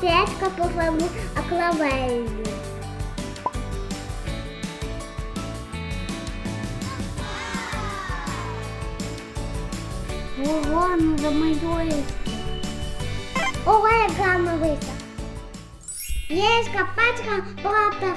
яєчко пофарбую акварелью. Ого, ну замалюється. Ого, як гарно вийшло. Яєчка пачка проти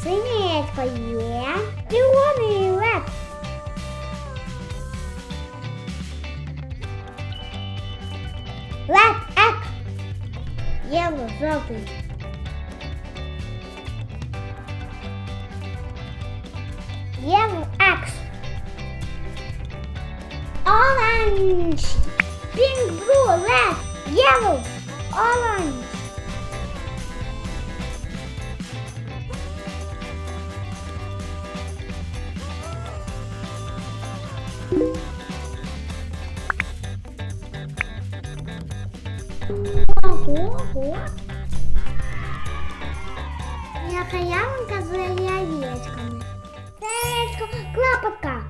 фіолету. Синє яєчко є. Червоний лед. Лед, ек. Єло, жовтий. Yellow X. Orange. Pink, blue, red, yellow, orange. Ого. Яка ямка з яєчками. Клапотка.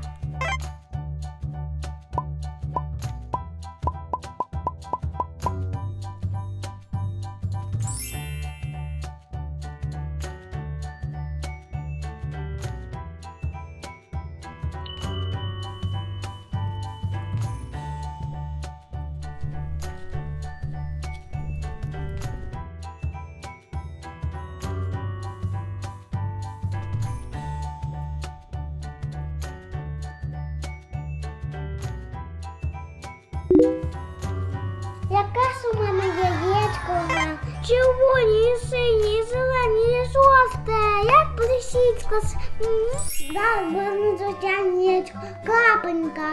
Червоні, сині, зелені, жовте. Як плесічко. с- М, Да, в мене звичайне яєчко. Крапенька.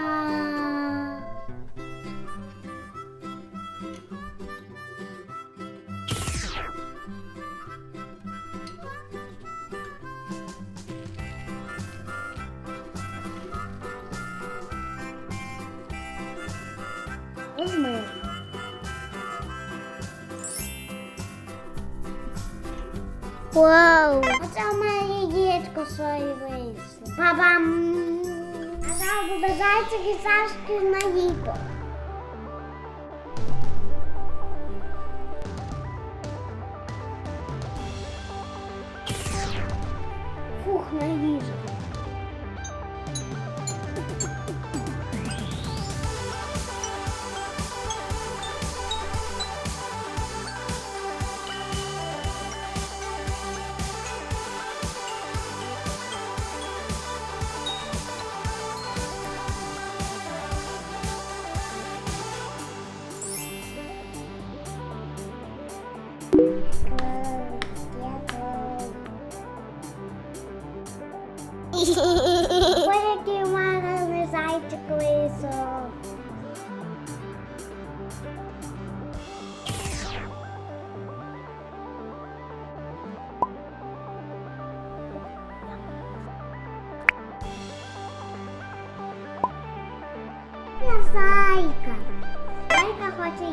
Розмив. Вау! Оце у мене яєчко своє вийшло. Бабам! А зараз буде зайчик і Сашки на їко. Фух, на їжу. Ой, який у мене зайчик вийшов. Я зайка. Зайка хоче